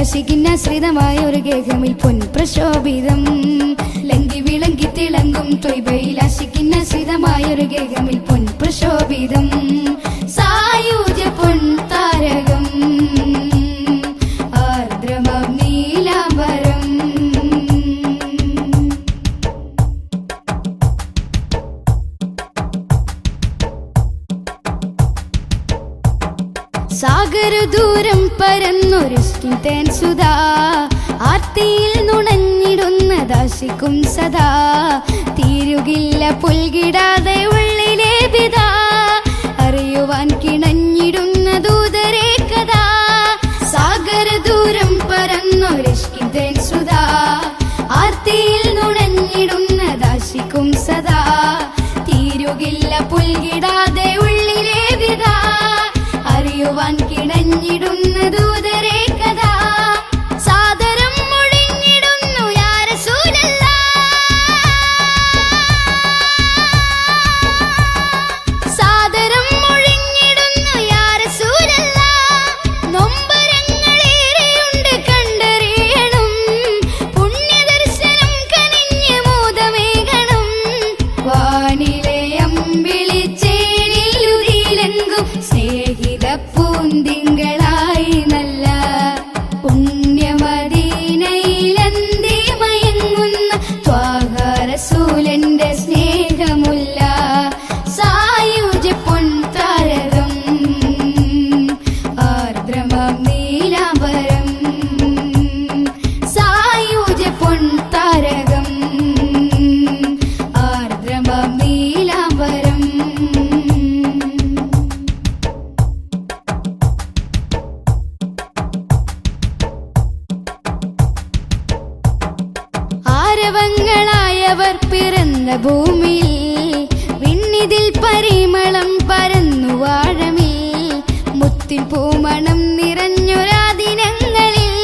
തൊയ്ബയിൽ അശിഖിന്നാശ്രിതമായ ഒരു ഗേഹമിൽ പൊൻപ്രശോഭിതം ലങ്കി വിളങ്കി തിളങ്ങും തൊയ്ബയിൽ അശിഖിന്നാശ്രിതമായ ഒരു ഗേഹമിൽ പൊൻപ്രശോഭിതം സായുജ പൊൻതാരകം ആർദ്രമം നീലാംബരം. സാഗരദൂരം പരന്നൊരു തേൻ സുധാ. ആർത്തിയിൽ നുണഞ്ഞിടുന്ന ദാശിക്കും സദാ. തീരുകില്ല പുൽകിടാതെ ആരവങ്ങളായവർ പിറന്ന ഭൂമിയിൽ വിണ്ണിതിൽ പരിമളം പരന്നു വാഴമേ മുത്തിൻ പൂമണം നിറഞ്ഞൊരാദിനങ്ങളിൽ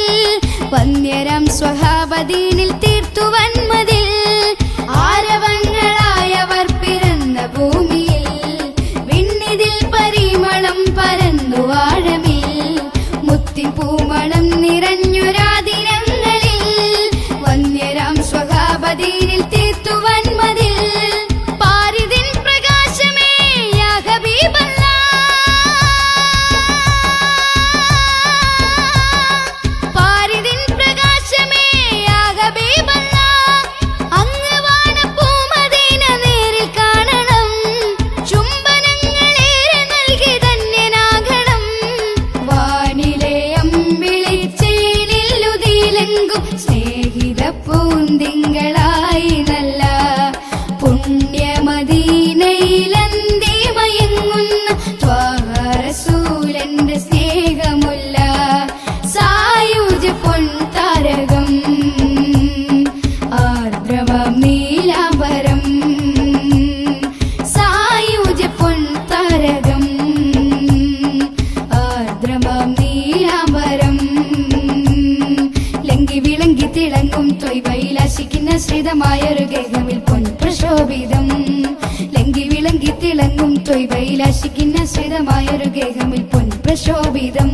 വന്യരാം സ്വഹാബദീനിൽ തീർത്തു വന്മതിൽ ആരവങ്ങളായവർ പിറന്ന ഭൂമിയിൽ വിണ്ണിതിൽ പരിമളം പരന്നു വാഴമേ മുത്തിൻ പൂമണം പൂന്തിങ്കളായി നല്ല പുണ്യമദീനയിലന്തി മയങ്ങുന്ന ത്വാരസൂലന്റെ സ്നേഹമുല്ല സായുജ പൊൻതാരകം ആർദ്രവം നീലാംബരം സായുജ പൊൻതാരകം ആർദ്രമം നീലാംബരം തിളങ്ങും തൊയ്വയിലാശിക്കുന്ന ശ്രിതമായൊരു ഗേഹമിൽ പൊൻപ്രശോഭിതം ലങ്കി വിളങ്കി തിളങ്ങും തൊയ്വയിലാശിക്കുന്ന ശ്രിതമായൊരു ഗേഹമിൽ പൊൻപ്രശോഭിതം